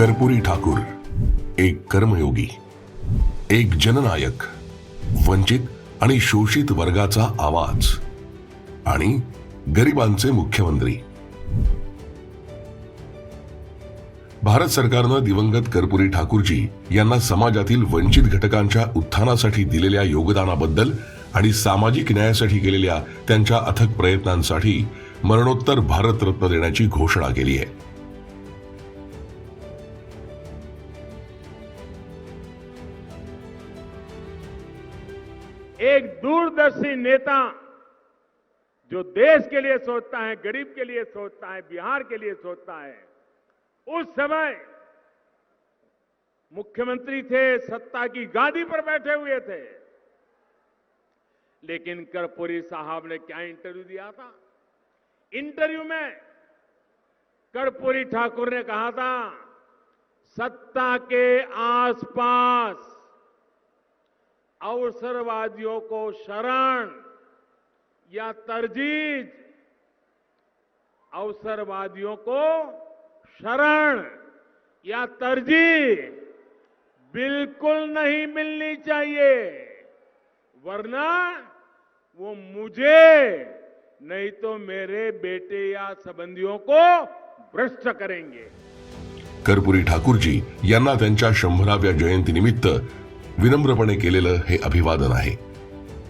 कर्पुरी ठाकूर एक कर्मयोगी एक जननायक वंचित आणि शोषित वर्गाचा आवाज आणि गरिबांचे मुख्यमंत्री. भारत सरकारनं दिवंगत कर्पुरी ठाकूरजी यांना समाजातील वंचित घटकांच्या उत्थानासाठी दिलेल्या योगदानाबद्दल आणि सामाजिक न्यायासाठी केलेल्या त्यांच्या अथक प्रयत्नांसाठी मरणोत्तर भारतरत्न देण्याची घोषणा केली आहे. एक दूरदर्शी नेता जो देश के लिए सोचता है, गरीब के लिए सोचता है, बिहार के लिए सोचता है, उस समय मुख्यमंत्री थे, सत्ता की गादी पर बैठे हुए थे। लेकिन कर्पूरी साहब ने क्या इंटरव्यू दिया था? इंटरव्यू में कर्पूरी ठाकुर ने कहा था, सत्ता के आसपास अवसरवादियों को शरण या तरजीज अवसरवादियों को शरण या तरजीह बिल्कुल नहीं मिलनी चाहिए, वरना वो मुझे, नहीं तो मेरे बेटे या संबंधियों को भ्रष्ट करेंगे। कर्पुरी ठाकूरजी यांना त्यांच्या शंभराव्या जयंतीनिमित्त विनम्रपणे केलेलं हे अभिवादन आहे.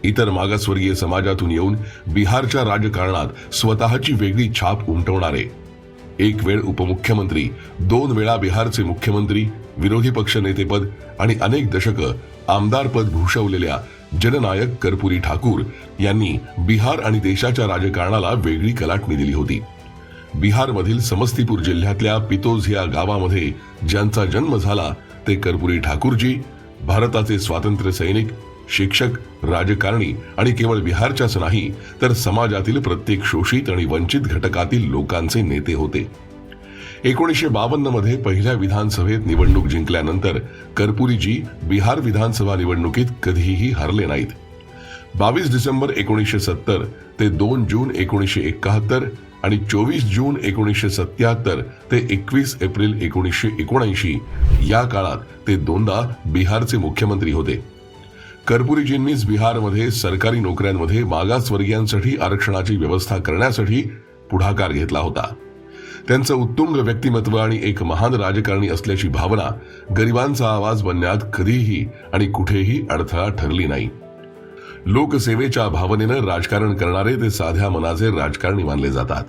इतर मागासवर्गीय समाजातून येऊन बिहारच्या राजकारणात स्वतःची वेगळी छाप उमटवणारे एक वेळ उपमुख्यमंत्री दोन वेळा बिहारचे मुख्यमंत्री विरोधी पक्ष नेतेपद आणि अनेक दशकं आमदारपद भूषवलेल्या जननायक कर्पुरी ठाकूर यांनी बिहार आणि देशाच्या राजकारणाला वेगळी कलाटणी दिली होती. बिहारमधील समस्तीपूर जिल्ह्यातल्या पितोझिया गावामध्ये ज्यांचा जन्म झाला ते कर्पुरी ठाकूरजी भारताचे स्वातंत्र्य सैनिक शिक्षक राजकारणी आणि केवळ बिहारच्याच नाही तर समाजातील प्रत्येक शोषित आणि वंचित घटकातील लोकांचे नेते होते. एकोणीसशे बावन्नमध्ये पहिल्या विधानसभेत निवडणूक जिंकल्यानंतर कर्पुरीजी बिहार विधानसभा निवडणुकीत कधीही हरले नाहीत. बावीस डिसेंबर एकोणीसशे सत्तर ते दोन जून एकोणीसशे एकाहत्तर आणि चोवीस जून एकोणीसशे सत्याहत्तर ते एकवीस एप्रिल एकोणीसशे एकोणऐंशी या काळात ते दोनदा बिहारचे मुख्यमंत्री होते. कर्पुरीजींनीच बिहारमध्ये सरकारी नोकऱ्यांमध्ये मागासवर्गीयांसाठी आरक्षणाची व्यवस्था करण्यासाठी पुढाकार घेतला होता. त्यांचं उत्तुंग व्यक्तिमत्व आणि एक महान राजकारणी असल्याची भावना गरिबांचा आवाज बनण्यात कधीही आणि कुठेही अडथळा ठरली नाही. लोकसेवेच्या भावनेनं राजकारण करणारे ते साध्या मनाचे राजकारणी मानले जातात.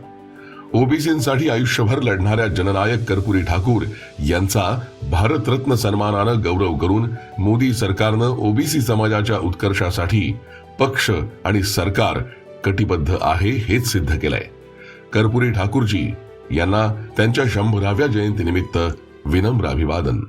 ओबीसींसाठी आयुष्यभर लढणाऱ्या जननायक कर्पुरी ठाकूर यांचा भारतरत्न सन्मानानं गौरव करून मोदी सरकारनं ओबीसी समाजाच्या उत्कर्षासाठी पक्ष आणि सरकार कटिबद्ध आहे हेच सिद्ध केलंय. कर्पुरी ठाकूरजी यांना त्यांच्या शंभराव्या जयंतीनिमित्त विनम्र अभिवादन.